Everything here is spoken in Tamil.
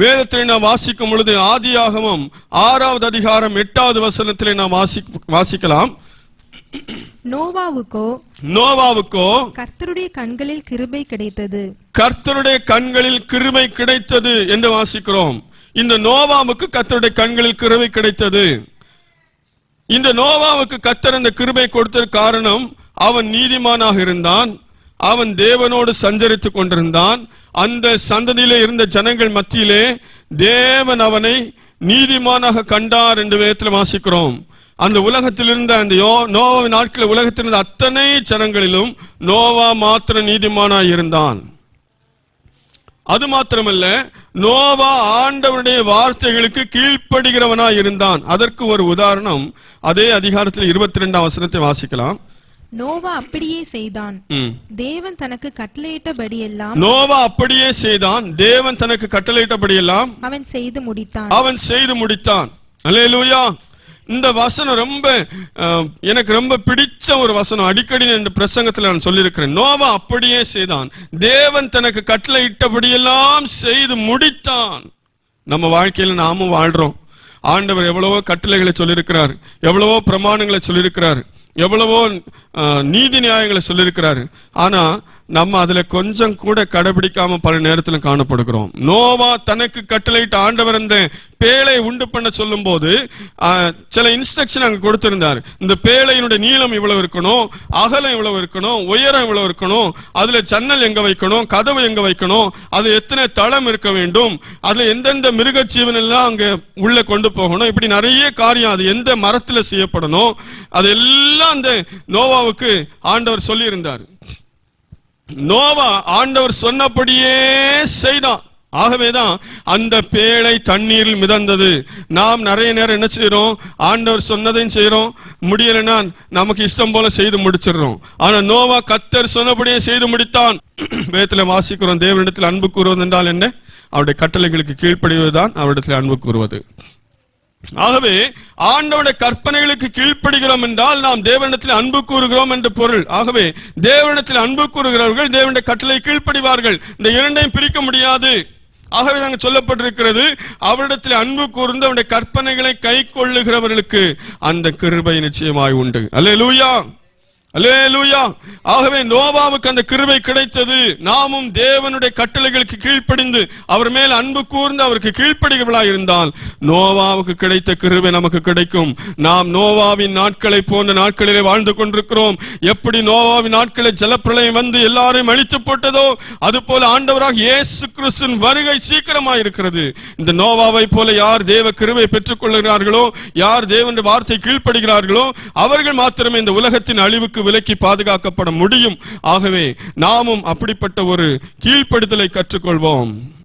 வேதத்தை நாம் வாசிக்கும் பொழுது ஆதியாகமம் ஆறாவது அதிகாரம் எட்டாவது வசனத்திலே நாம் வாசி வாசிக்கலாம். நோவாவுக்கோ நோவாவுக்கோ கர்த்தருடைய கண்களில் கிருபை கிடைத்தது. கர்த்தருடைய கண்களில் கிருபை கிடைத்தது என்று வாசிக்கிறோம். இந்த நோவாவுக்கு கர்த்தருடைய கண்களில் கிருபை கிடைத்தது. இந்த நோவாவுக்கு கர்த்தர் இந்த கிருபை கொடுத்த காரணம் அவன் நீதிமானாக இருந்தான். அவன் தேவனோடு சஞ்சரித்துக் கொண்டிருந்தான். அந்த சந்ததியிலே இருந்த ஜனங்கள் மத்தியிலே தேவன் அவனை நீதிமானாக கண்டார் என்று வேதத்தில் வாசிக்கிறோம். அந்த உலகத்தில் இருந்த அந்த யோ- நோவாவின் நாட்களில் உலகத்தில் இருந்த அத்தனை ஜனங்களிலும் நோவா மாத்திர நீதிமானாய் இருந்தான். அது மாத்திரமல்ல நோவா ஆண்டவனுடைய வார்த்தைகளுக்கு கீழ்ப்படுகிறவனா இருந்தான். அதற்கு ஒரு உதாரணம் அதே அதிகாரத்தில் இருபத்தி ரெண்டாம் வசனத்தை வாசிக்கலாம். நோவா அப்படியே செய்தான். தேவன் தனக்கு கட்டளையிட்டபடியெல்லாம் நோவா அப்படியே செய்தான். தேவன் தனக்கு கட்டளையிட்டபடியெல்லாம் அவன் செய்து முடித்தான். அவன் செய்து முடித்தான். அல்லேலூயா. இந்த வசனம் ரொம்ப எனக்கு ரொம்ப பிடிச்ச ஒரு வசனம். அடிக்கடி இந்த பிரசங்கத்தில் நான் சொல்லியிருக்கிறேன். நோவா அப்படியே செய்தான். தேவன் தனக்கு கட்டளையிட்டபடியெல்லாம் செய்து முடித்தான். நம்ம வாழ்க்கையில நாமும் வாழ்றோம். ஆண்டவர் எவ்வளவோ கட்டளைகளை சொல்லியிருக்கிறார். எவ்வளவோ பிரமாணங்களை சொல்லியிருக்கிறார். எவ்வளவோ நீதி நியாயங்களை சொல்லியிருக்கிறாரு. ஆனா நம்ம அதுல கொஞ்சம் கூட கடைபிடிக்காம பல நேரத்துல காணப்படுகிறோம். நோவா தனக்கு கட்டளையிட்டு ஆண்டவர் இந்த பேழை உண்டு பண்ண சொல்லும் போது சில இன்ஸ்ட்ரக்ஷன் அங்க கொடுத்திருந்தார். இந்த பேழையினுடைய நீளம் இவ்வளவு இருக்கணும் அகலம் இவ்வளவு இருக்கணும் உயரம் இவ்வளவு இருக்கணும் அதுல ஜன்னல் எங்க வைக்கணும் கதவு எங்க வைக்கணும் அது எத்தனை தளம் இருக்க வேண்டும் அதுல எந்தெந்த மிருக ஜீவன் எல்லாம் அங்க உள்ள கொண்டு போகணும் இப்படி நிறைய காரியம் அது எந்த மரத்துல செய்யப்படணும் அது எல்லாம் அந்த நோவாவுக்கு ஆண்டவர் சொல்லியிருந்தார். இருந்தார் நோவா ஆண்டவர் சொன்னபடியே செய்தான். ஆகவேதான் அந்த பேழை தண்ணீரில் மிதந்தது. நாம் நிறைய நேரம் என்ன செய்யறோம் ஆண்டவர் சொன்னதையும் செய்யறோம் முடியலைன்னா நமக்கு இஷ்டம் போல செய்து முடிச்சிடுறோம். ஆனா நோவா கத்தர் சொன்னபடியே செய்து முடித்தான். வேத்துல வாசிக்கிறோம் தேவனிடத்தில் அன்பு கூறுவது என்றால் என்ன? அவருடைய கட்டளைகளுக்கு கீழ்ப்படிவதுதான் அவரிடத்தில் அன்பு கூறுவது. ஆகவே ஆண்டவருடைய கற்பனைகளுக்கு கீழ்ப்படுகிறோம் என்றால் நாம் தேவனிடத்தில் அன்பு கூறுகிறோம் என்று பொருள். ஆகவே தேவனிடத்தில் அன்பு கூறுகிறவர்கள் தேவனுடைய கட்டளை கீழ்ப்படிவார்கள். இந்த இரண்டையும் பிரிக்க முடியாது. ஆகவே அங்கு சொல்லப்பட்டிருக்கிறது அவரிடத்தில் அன்பு கூர்ந்து அவருடைய கற்பனைகளை கை கொள்ளுகிறவர்களுக்கு அந்த கிருபை நிச்சயமாய் உண்டு. அல்ல லூயா ஆகவே நோவாவுக்கு அந்த கிருபை கிடைத்தது. நாமும் தேவனுடைய கட்டளைகளுக்கு கீழ்ப்படிந்து அவர் மேல் அன்பு கூர்ந்து அவருக்கு கீழ்ப்படுகிறவளாக இருந்தால் நோவாவுக்கு கிடைத்த கிருபை நமக்கு கிடைக்கும். நாம் நோவாவின் நாட்களை போன்ற நாட்களிலே வாழ்ந்து கொண்டிருக்கிறோம். எப்படி நோவாவின் நாட்களை ஜலப்பிரளயம் வந்து எல்லாரையும் அழித்து போட்டதோ அது போல ஆண்டவராக இயேசு கிறிஸ்துவின் வருகை சீக்கிரமாக இருக்கிறது. இந்த நோவாவை போல யார் தேவ கிருபை பெற்றுக் கொள்கிறார்களோ யார் தேவனுடைய வார்த்தை கீழ்ப்படுகிறார்களோ அவர்கள் மாத்திரமே இந்த உலகத்தின் அழிவுக்கு விலக்கி பாதுகாக்கப்பட முடியும். ஆகவே நாமும் அப்படிப்பட்ட ஒரு கீழ்ப்படுதலை கற்றுக்கொள்வோம்.